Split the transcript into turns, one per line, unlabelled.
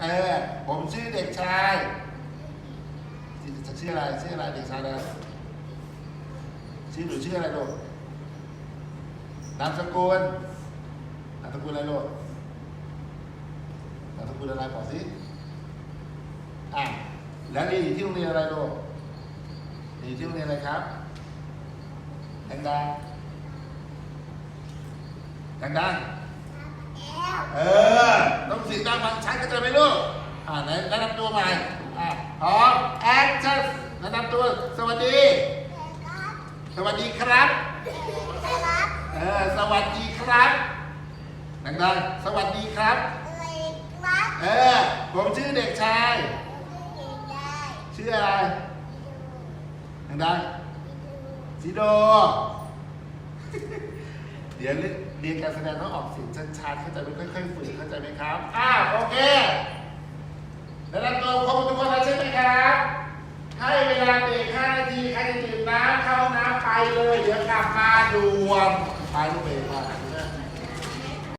เออ ผมชื่อเด็กชายชื่ออะไรชื่ออะไรเด็กชายอะไรชื่อหนูชื่ออะไรลูกนามสกุลนามสกุลอะไรลูกนามสกุลอะไรบอกสิอะแล้วเรียนอยู่ที่โรงเรียนอะไรลูกอยู่ที่โรงเรียนอะไรครับดังดังๆเออต้องเสียาไหนแนะนำตัวใหม่อะพร้อมแอคชั่นแนะนำตัว สวัสดี สวัสดีครับ เออ สวัสดีครับ ดังๆ สวัสดีครับ เออ ผมชื่อเด็กชาย ชื่ออะไร ดังๆสีโด เดี๋ยวเรียนการแสดงต้องออกเสียงชัดๆ เข้าใจไหมค่อยๆฝึกเข้าใจไหมครับ อ่า โอเค แล้วนำตัวครบทุกคนแล้วใช่ไหมครับ ให้เวลาเบรก5นาที ใครจะ ดื่มน้ำเข้าน้ำไปเลย เดี๋ยวกลับมาดูวนไปลูกเบรกมา